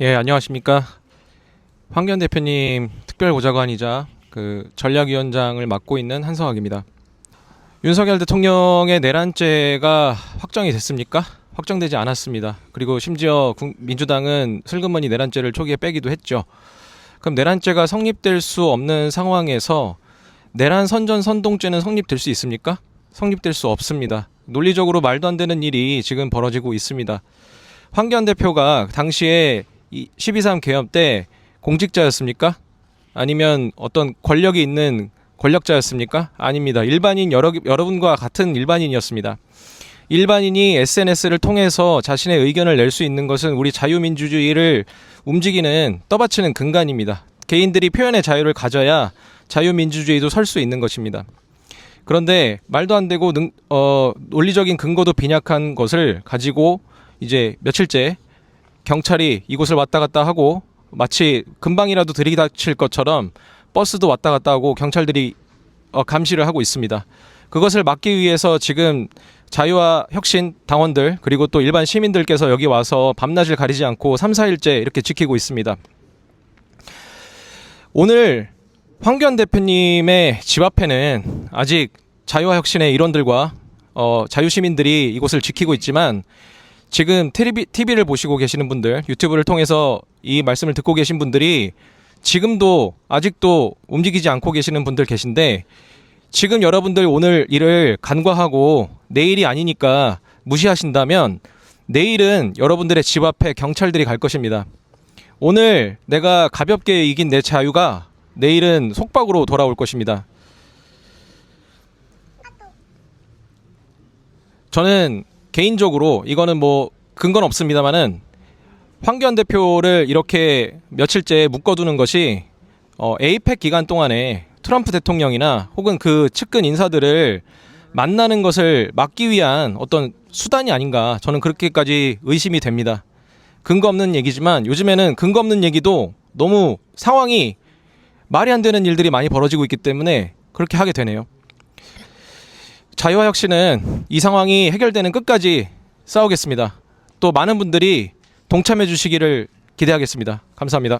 예, 안녕하십니까. 황교안 대표님 특별보좌관이자 그 전략위원장을 맡고 있는 한성학입니다. 윤석열 대통령의 내란죄가 확정이 됐습니까? 확정되지 않았습니다. 그리고 심지어 국- 민주당은 슬그머니 내란죄를 초기에 빼기도 했죠. 그럼 내란죄가 성립될 수 없는 상황에서 내란 선전 선동죄는 성립될 수 있습니까? 성립될 수 없습니다. 논리적으로 말도 안 되는 일이 지금 벌어지고 있습니다. 황교안 대표가 당시에 이 12.3 개헌 때 공직자였습니까? 아니면 어떤 권력이 있는 권력자였습니까? 아닙니다. 일반인 여러, 여러분과 같은 일반인이었습니다. 일반인이 SNS를 통해서 자신의 의견을 낼 수 있는 것은 우리 자유민주주의를 움직이는 떠받치는 근간입니다. 개인들이 표현의 자유를 가져야 자유민주주의도 설 수 있는 것입니다. 그런데 말도 안 되고 능, 어, 논리적인 근거도 빈약한 것을 가지고 이제 며칠째 경찰이 이곳을 왔다 갔다 하고 마치 금방이라도 들이닥칠 것처럼 버스도 왔다 갔다 하고 경찰들이 어, 감시를 하고 있습니다. 그것을 막기 위해서 지금 자유와 혁신 당원들 그리고 또 일반 시민들께서 여기 와서 밤낮을 가리지 않고 3, 4일째 이렇게 지키고 있습니다. 오늘 황교안 대표님의 집 앞에는 아직 자유와 혁신의 일원들과 어, 자유시민들이 이곳을 지키고 있지만 지금 TV, TV를 보시고 계시는 분들, 유튜브를 통해서 이 말씀을 듣고 계신 분들이 지금도 아직도 움직이지 않고 계시는 분들 계신데 지금 여러분들 오늘 일을 간과하고 내일이 아니니까 무시하신다면 내일은 여러분들의 집 앞에 경찰들이 갈 것입니다. 오늘 내가 가볍게 이긴 내 자유가 내일은 속박으로 돌아올 것입니다. 저는 개인적으로 이거는 뭐 근거는 없습니다만은 황교안 대표를 이렇게 며칠째 묶어두는 것이 어, 에이펙 기간 동안에 트럼프 대통령이나 혹은 그 측근 인사들을 만나는 것을 막기 위한 어떤 수단이 아닌가 저는 그렇게까지 의심이 됩니다. 근거 없는 얘기지만 요즘에는 근거 없는 얘기도 너무 상황이 말이 안 되는 일들이 많이 벌어지고 있기 때문에 그렇게 하게 되네요. 자유와 혁신은 이 상황이 해결되는 끝까지 싸우겠습니다. 또 많은 분들이 동참해 주시기를 기대하겠습니다. 감사합니다.